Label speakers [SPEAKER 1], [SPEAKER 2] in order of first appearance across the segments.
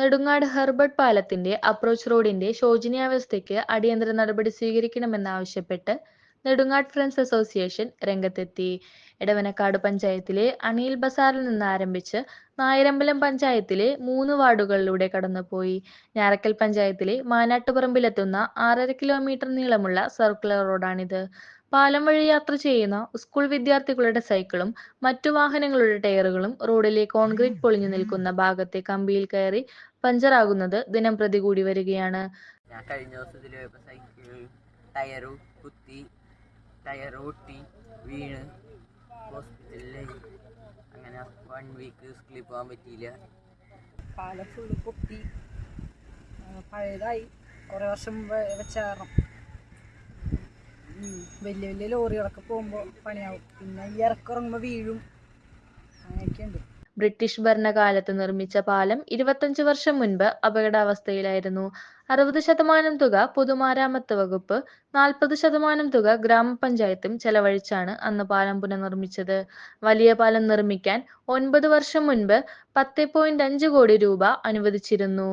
[SPEAKER 1] Nedungad Herbert പാലത്തിന്റെ approach റോഡിന്റെ ശോചനീയാവസ്ഥയ്ക്ക് അടിയന്തര നടപടി സ്വീകരിക്കണമെന്നാവശ്യപ്പെട്ട് നെടുങ്ങാട് ഫ്രണ്ട്സ് അസോസിയേഷൻ രംഗത്തെത്തി. എടവനക്കാട് പഞ്ചായത്തിലെ അണിയിൽ ബസാറിൽ നിന്ന് ആരംഭിച്ച് നായരമ്പലം പഞ്ചായത്തിലെ മൂന്ന് വാർഡുകളിലൂടെ കടന്നുപോയി ഞാറക്കൽ പഞ്ചായത്തിലെ മാനാട്ടുപറമ്പിലെത്തുന്ന ആറര കിലോമീറ്റർ നീളമുള്ള സർക്കുലർ റോഡാണിത്. പാലം വഴി യാത്ര ചെയ്യുന്ന സ്കൂൾ വിദ്യാർത്ഥികളുടെ സൈക്കിളും മറ്റു വാഹനങ്ങളുടെ ടയറുകളും റോഡിലെ കോൺക്രീറ്റ് പൊളിഞ്ഞു നിൽക്കുന്ന ഭാഗത്തെ കമ്പിയിൽ കയറി പഞ്ചറാകുന്നത് ദിനംപ്രതി കൂടി വരികയാണ്.
[SPEAKER 2] ഞാൻ കഴിഞ്ഞ ദിവസത്തിൽ പോയപ്പോൾ സൈക്കിൾ ടയർ കുത്തി ടയർ ഓട്ടി വീണ് ഹോസ്പിറ്റലിലായി അങ്ങനെ വൺ വീക്ക് സ്കൂളിൽ പോകാൻ പറ്റിയില്ല.
[SPEAKER 3] പാല ഫുള്ള് പൊട്ടി പഴയതായി. കുറേ വർഷം മുമ്പ് വെച്ച കാരണം ഉം, വലിയ വലിയ ലോറികളൊക്കെ പോകുമ്പോൾ പണിയാവും. പിന്നെ ഈ ഇറക്കിറങ്ങുമ്പോൾ വീഴും. അങ്ങനെയൊക്കെയുണ്ട്.
[SPEAKER 1] ബ്രിട്ടീഷ് ഭരണകാലത്ത് നിർമ്മിച്ച പാലം ഇരുപത്തഞ്ച് വർഷം മുൻപ് അപകടാവസ്ഥയിലായിരുന്നു. അറുപത് ശതമാനം തുക പൊതുമരാമത്ത് വകുപ്പ്, നാൽപ്പത് ശതമാനം തുക ഗ്രാമപഞ്ചായത്തും ചെലവഴിച്ചാണ് അന്ന് പാലം പുനർനിർമ്മിച്ചത്. വലിയ പാലം നിർമ്മിക്കാൻ ഒൻപത് വർഷം മുൻപ് പത്തേ പോയിന്റ് അഞ്ച് കോടി രൂപ അനുവദിച്ചിരുന്നു.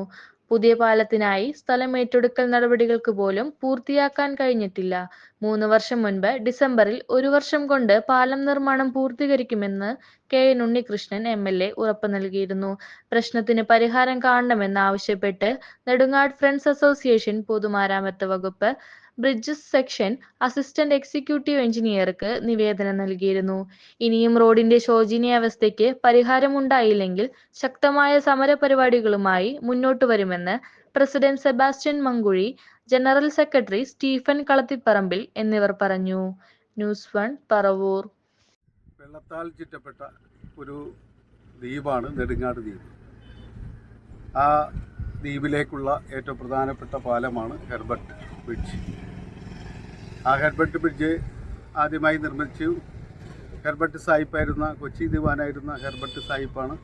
[SPEAKER 1] പുതിയ പാലത്തിനായി സ്ഥലം ഏറ്റെടുക്കൽ നടപടികൾക്ക് പോലും പൂർത്തിയാക്കാൻ കഴിഞ്ഞിട്ടില്ല. മൂന്ന് വർഷം മുൻപ് ഡിസംബറിൽ ഒരു വർഷം കൊണ്ട് പാലം നിർമ്മാണം പൂർത്തീകരിക്കുമെന്ന് K N Unnikrishnan M L A ഉറപ്പ് നൽകിയിരുന്നു. പ്രശ്നത്തിന് പരിഹാരം കാണണമെന്നാവശ്യപ്പെട്ട് നെടുങ്ങാട് ഫ്രണ്ട്സ് അസോസിയേഷൻ പൊതുമരാമത്ത് വകുപ്പ്, ബ്രിഡ്ജസ് സെക്ഷൻ അസിസ്റ്റന്റ് എക്സിക്യൂട്ടീവ് എഞ്ചിനീയർക്ക് നിവേദനം നൽകിയിരുന്നു. ഇനിയും റോഡിന്റെ ശോചനീയാവസ്ഥയ്ക്ക് പരിഹാരമുണ്ടായില്ലെങ്കിൽ ശക്തമായ സമരപരിപാടികളുമായി മുന്നോട്ടു വരുമെന്ന് president Sebastian Mankuzhi, general secretary Stephen Kalathiparambil എന്നിവർ പറഞ്ഞു. ന്യൂസ് വൺ പറവൂർ
[SPEAKER 4] വെള്ളത്താൽ ചുറ്റപ്പെട്ട ഒരു ദ്വീപാണ് നെടുങ്ങാട് ദ്വീപ് ആ ദ്വീപിലേക്കുള്ള ഏറ്റവും പ്രധാനപ്പെട്ട പാലമാണ് ഹെർബർട്ട് ബ്രിഡ്ജ് ആ ഹെർബർട്ട് ബ്രിഡ്ജ് ആദ്യമായി നിർമ്മിച്ചു. ഹെർബർട്ട് സാഹിബായിരുന്ന കൊച്ചി ദിവാനായിരുന്ന ഹെർബർട്ട് സാഹിബാണ്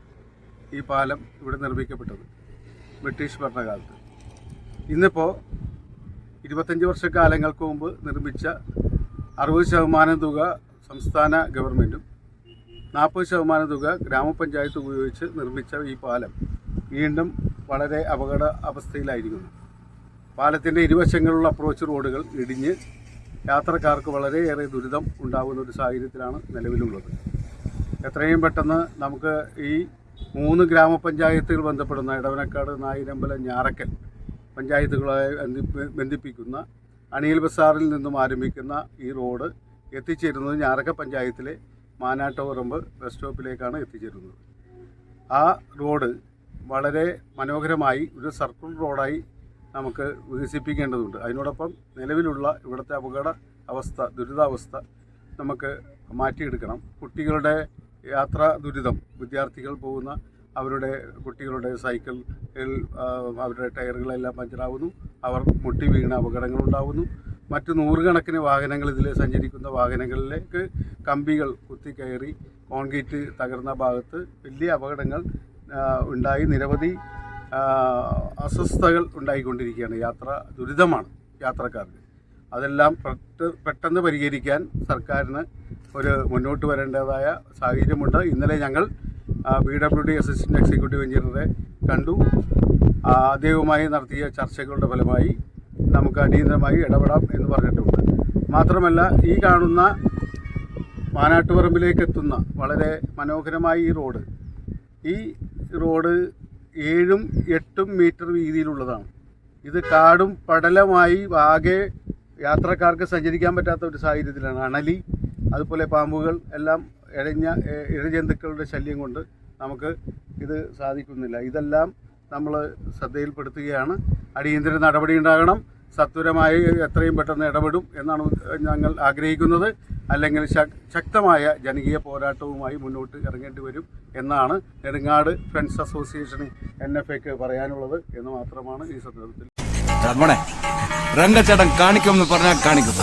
[SPEAKER 4] ഈ പാലം ഇവിടെ നിർമ്മിക്കപ്പെട്ടത് ബ്രിട്ടീഷ് ഭരണകാലത്ത്. ഇന്നിപ്പോൾ ഇരുപത്തഞ്ച് വർഷക്കാലങ്ങൾക്ക് മുമ്പ് നിർമ്മിച്ച അറുപത് ശതമാനം തുക സംസ്ഥാന ഗവൺമെന്റും നാൽപ്പത് ശതമാനം തുക ഗ്രാമപഞ്ചായത്ത് ഉപയോഗിച്ച് നിർമ്മിച്ച ഈ പാലം വീണ്ടും വളരെ അപകട അവസ്ഥയിലായിരിക്കുന്നു. പാലത്തിന്റെ ഇരുവശങ്ങളിലുള്ള അപ്രോച്ച് റോഡുകൾ ഇടിഞ്ഞ് യാത്രക്കാർക്ക് വളരെയേറെ ദുരിതം ഉണ്ടാകുന്ന ഒരു സാഹചര്യത്തിലാണ് നിലവിലുള്ളത്. എത്രയും പെട്ടെന്ന് നമുക്ക് ഈ മൂന്ന് ഗ്രാമപഞ്ചായത്തുകൾ ബന്ധപ്പെടുന്ന ഇടവനക്കാട് നായിരമ്പലം ഞാറക്കൽ പഞ്ചായത്തുകളായി ബന്ധിപ്പിക്കുന്ന അണിയൽ ബസാറിൽ നിന്നും ആരംഭിക്കുന്ന ഈ റോഡ് എത്തിച്ചേരുന്നത് ഞാറക്ക പഞ്ചായത്തിലെ മാനാട്ടോറമ്പ് ബസ് സ്റ്റോപ്പിലേക്കാണ് എത്തിച്ചേരുന്നത്. ആ റോഡ് വളരെ മനോഹരമായി ഒരു സർക്കിൾ റോഡായി നമുക്ക് വികസിപ്പിക്കേണ്ടതുണ്ട്. അതിനോടൊപ്പം നിലവിലുള്ള ഇവിടുത്തെ അപകട അവസ്ഥ ദുരിതാവസ്ഥ നമുക്ക് മാറ്റിയെടുക്കണം. കുട്ടികളുടെ യാത്രാ ദുരിതം. വിദ്യാർത്ഥികൾ പോകുന്ന അവരുടെ കുട്ടികളുടെ സൈക്കിൾ അവരുടെ ടയറുകളെല്ലാം പഞ്ചറാവുന്നു. അവർ മുട്ടി വീണ അപകടങ്ങളുണ്ടാവുന്നു. മറ്റ് നൂറുകണക്കിന് വാഹനങ്ങൾ ഇതിൽ സഞ്ചരിക്കുന്ന വാഹനങ്ങളിലേക്ക് കമ്പികൾ കുത്തിക്കയറി കോൺക്രീറ്റ് തകർന്ന ഭാഗത്ത് വലിയ അപകടങ്ങൾ ഉണ്ടായി. നിരവധി അസ്വസ്ഥതകൾ ഉണ്ടായിക്കൊണ്ടിരിക്കുകയാണ്. യാത്ര ദുരിതമാണ് യാത്രക്കാർക്ക്. അതെല്ലാം പെട്ടെന്ന് പരിഹരിക്കാൻ സർക്കാരിന് ഒരു മുന്നോട്ട് വരേണ്ടതായ സാഹചര്യമുണ്ട്. ഇന്നലെ ഞങ്ങൾ B W D assistant executive എഞ്ചിനീയറെ കണ്ടു. അദ്ദേഹവുമായി നടത്തിയ ചർച്ചകളുടെ ഫലമായി നമുക്ക് അടിയന്തരമായി ഇടപെടാം എന്ന് പറഞ്ഞിട്ടുണ്ട്. മാത്രമല്ല ഈ കാണുന്ന മാനാട്ടുപറമ്പിലേക്ക് എത്തുന്ന വളരെ മനോഹരമായ ഈ റോഡ് ഈ റോഡ് ഏഴും എട്ടും മീറ്റർ വീതിയിലുള്ളതാണ്. ഇത് കാടും പടലമായി ആകെ യാത്രക്കാർക്ക് സഞ്ചരിക്കാൻ പറ്റാത്ത ഒരു സാഹചര്യത്തിലാണ്. അണലി അതുപോലെ പാമ്പുകൾ എല്ലാം ഇഴഞ്ഞ ഇഴജന്തുക്കളുടെ ശല്യം കൊണ്ട് നമുക്ക് ഇത് സാധിക്കുന്നില്ല. ഇതെല്ലാം നമ്മൾ ശ്രദ്ധയിൽപ്പെടുത്തുകയാണ്. അടിയന്തര നടപടി ഉണ്ടാകണം. സത്വരമായി എത്രയും പെട്ടെന്ന് ഇടപെടും എന്നാണ് ഞങ്ങൾ ആഗ്രഹിക്കുന്നത്. അല്ലെങ്കിൽ ശക്തമായ ജനകീയ പോരാട്ടവുമായി മുന്നോട്ട് ഇറങ്ങേണ്ടി വരും എന്നാണ് Nedungad friends association N F എക്ക് പറയാനുള്ളത് എന്ന് മാത്രമാണ് ഈ സന്ദർഭത്തിൽ.
[SPEAKER 5] രംഗച്ചേട്ടൻ കാണിക്കുമെന്ന് പറഞ്ഞാൽ കാണിക്കും.